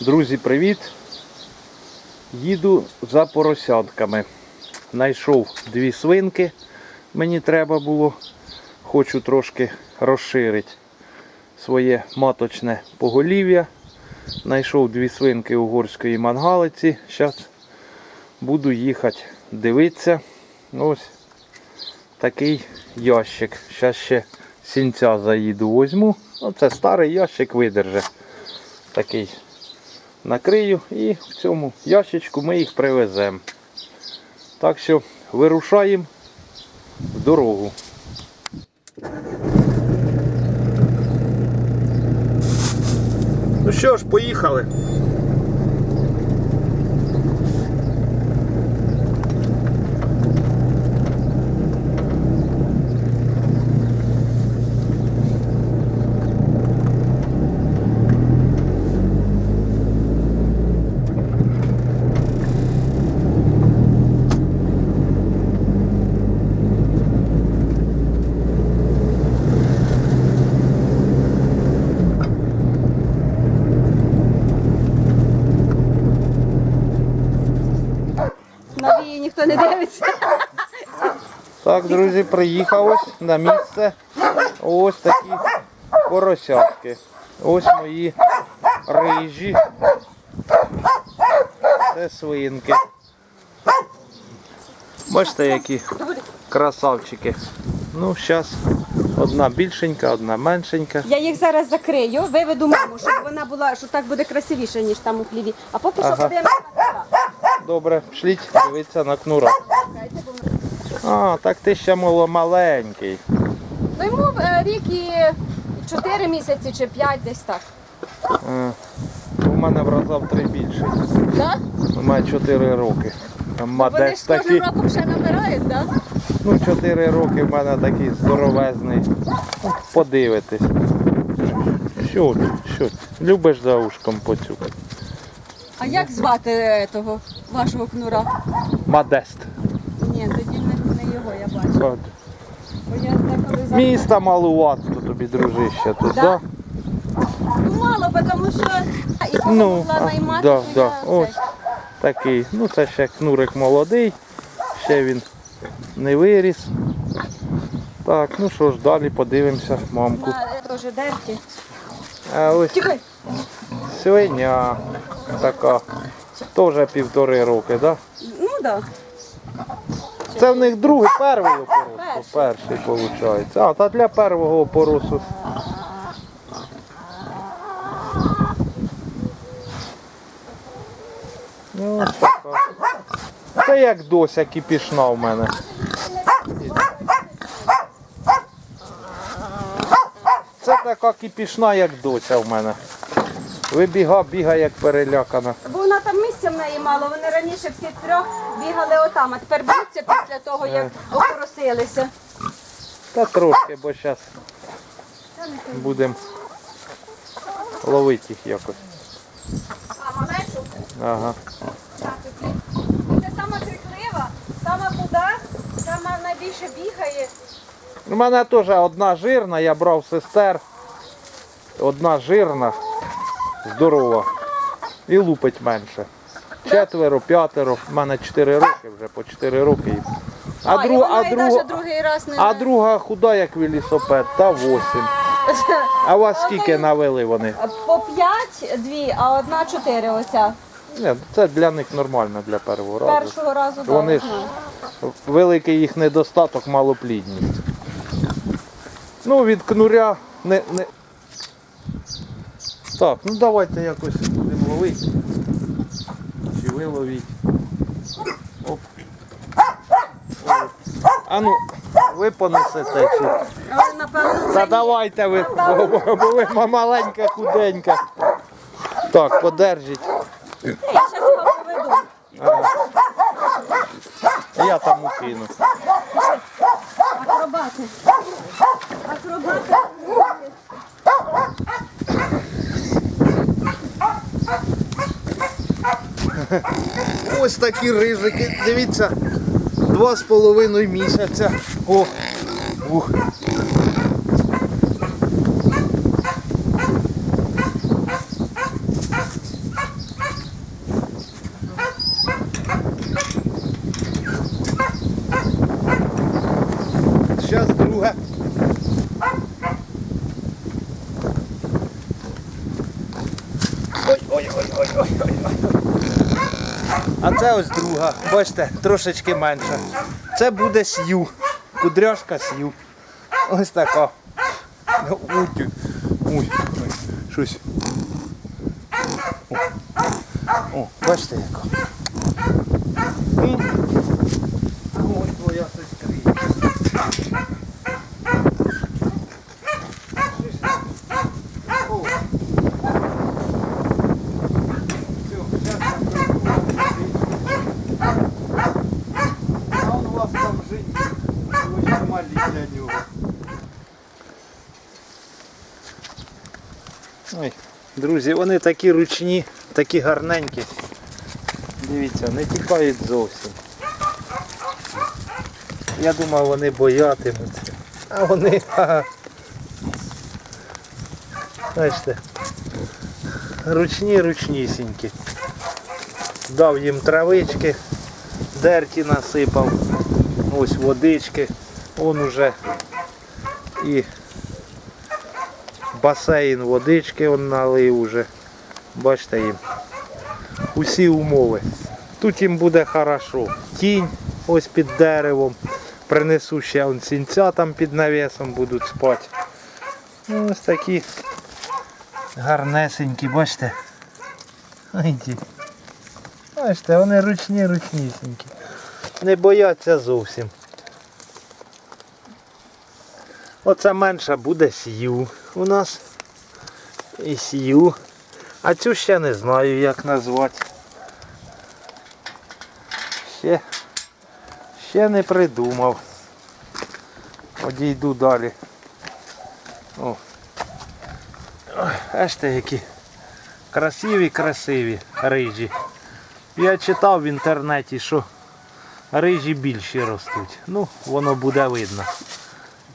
Друзі, привіт! Їду за поросятками. Найшов дві свинки. Мені треба було. Хочу трошки розширити своє маточне поголів'я. Знайшов дві свинки угорської мангалиці. Зараз буду їхати дивитися. Ось такий ящик. Зараз ще сінця заїду возьму. Оце старий ящик видерже. Такий накрию і в цьому ящичку ми їх привеземо. Так що вирушаємо в дорогу. Ну що ж, поїхали. На вії ніхто не дивиться. Так, друзі, приїхав ось на місце. Ось такі поросятки. Ось мої рижі. Це свинки. Бачите, які красавчики. Ну, зараз одна більшенька, одна меншенька. Я їх зараз закрию, виведу маму, щоб вона була, що так буде красивіше, ніж там у хліві. А поки що Ага. подивимося. Добре, шліть, дивіться на кнура. А, так ти ще мало маленький. Ну йому е, рік і 4 місяці чи 5 десь так. Е, У мене в рази в три більше. Да? У мене 4 роки. Вони Мадеш ж кожним такий. роком ще набирають, так? Да? Ну, 4 роки в мене такий здоровезний. Ну, Подивитись. Що ти? Що ти? Любиш за ушком поцюкати? А як звати того вашого кнура? Модест. Ні, тоді не, не його я бачу. От. Бо я деколи за- Міста малувато тобі, дружище, тут, Да? да? Ну мало, тому що і Ну, могла а, наймати, да, то да. я Ось такий. Ну, це ще кнурик молодий, ще він не виріс. Так, ну що ж, далі подивимося мамку. На, е, Теж дерті. А ось Чекай. свиня така. Теж півтори роки, так? Да? Ну так. Да. Це в них другий, перший опорос. Перший. Виходить. А, та для першого опоросу. Ну, ось така. Це як дося кипішна в мене. Це така кипішна, як дося в мене. Вибіга, бігає, як перелякана. Бо вона там місця в неї мало. Вони раніше всі трьох бігали отам, а тепер б'ються після того, як опоросилися. Та трошки, бо зараз будемо ловити їх якось. А малечу? Ага. Це сама криклива, сама худа, сама найбільше бігає. У мене теж одна жирна, я брав сестер. Одна жирна, здорова. І лупить менше. Четверо, п'ятеро. У мене 4 роки вже по 4 роки. А, а, і друга, другий раз не а друга худа, як велосипед, та 8. А у вас скільки навели вони? По п'ять дві, а одна чотири оця. Ні, це для них нормально для першого разу. Першого разу Вони ж великий їх недостаток малоплідність. Ну, від кнуря не, не. Так, ну давайте якось будемо ловити. Чи ви ловіть. Оп. А ну, ви понесете чи. Але Та давайте ви, бо, ви маленька, худенька. Так, подержіть. я зараз його поведу. Я там укину. Акробати. Акробати. Ось такі рижики. Дивіться, два з половиною місяця. О, ух. Зараз друга. А це ось друга, бачите, трошечки менша. Це буде с'ю. Кудряшка с'ю. Ось така. Ой, ой, щось. О, бачите яка. Ось твоя сестричка. О. Всё, щас я прийду. А он у вас там жить. Ви нормальні для нього. Ой, друзі, вони такі ручні, такі гарненькі. Дивіться, не тікають зовсім. Я думав, вони боятимуться. А вони. Бачите. Ручні, ручнісінькі. Дав їм травички, дерті насипав. Ось водички. Он уже і басейн водички он налив уже. Бачите їм. Усі умови. Тут їм буде хорошо. Тінь ось під деревом. Принесу ще он сінця там під навісом будуть спати. Ну, ось такі гарнесенькі, бачите. Бачите, вони ручні, ручнісінькі. Не бояться зовсім. Оце менша буде сію у нас. І. А цю ще не знаю як назвати. Ще, ще не придумав. Одійду далі. О. Аж те які красиві, красиві рижі. Я читав в інтернеті, що рижі більші ростуть. Ну, воно буде видно.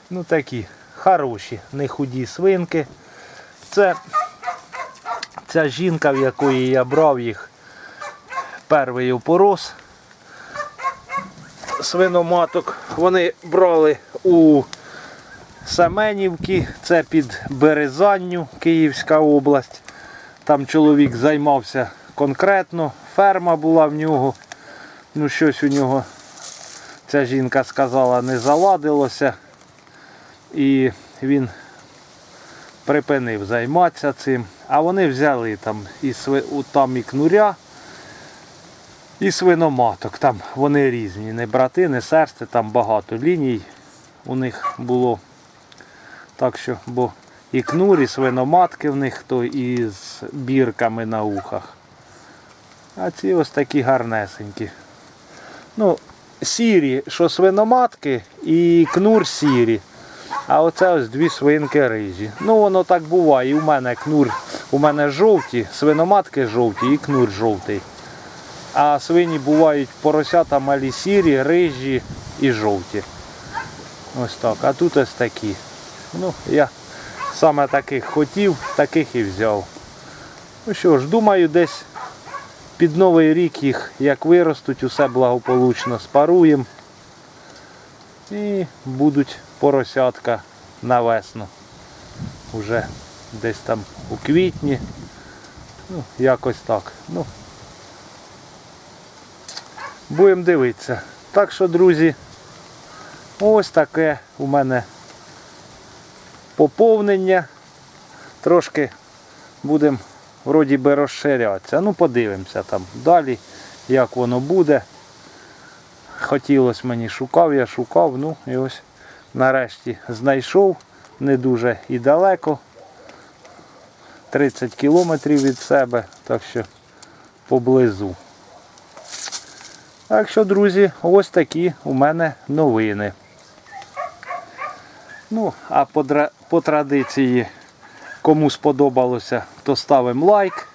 Ну такі хороші, не худі свинки. Це ця жінка, в якої я брав їх, перший опорос свиноматок. Вони брали у Семенівки, це під Березанню, Київська область. Там чоловік займався конкретно, ферма була в нього. Ну щось у нього, ця жінка сказала, не заладилося. І він припинив займатися цим. А вони взяли там і, сви- там і кнуря, і свиноматок. Там вони різні, не брати, не серсти, там багато ліній у них було. Так що, бо і кнур, і свиноматки в них, то і з бірками на ухах. А ці ось такі гарнесенькі. Ну, сірі, що свиноматки, і кнур сірі. А оце ось дві свинки рижі. Ну воно так буває. У мене кнур, у мене жовті, свиноматки жовті і кнур жовтий. А свині бувають поросята малі сірі, рижі і жовті. Ось так. А тут ось такі. Ну, я саме таких хотів, таких і взяв. Ну що ж, думаю, десь під Новий рік їх як виростуть, усе благополучно спаруємо. І будуть поросятка на весну. Уже десь там у квітні. Ну, якось так. Ну, будемо дивитися. Так що, друзі, ось таке у мене поповнення. Трошки будемо вроді би розширятися. Ну, подивимося там далі, як воно буде. Хотілося мені, шукав, я шукав, ну і ось нарешті знайшов, не дуже і далеко. 30 кілометрів від себе, так що поблизу. Так що, друзі, ось такі у мене новини. Ну, а по, по традиції, кому сподобалося, то ставимо лайк,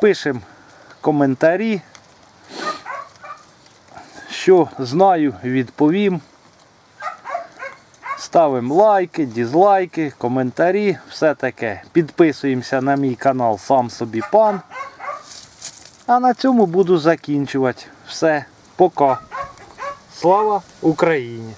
пишемо коментарі. Що знаю, відповім. Ставимо лайки, дізлайки, коментарі, все таке. Підписуємося на мій канал Сам собі пан. А на цьому буду закінчувати. Все. Пока. Слава Україні!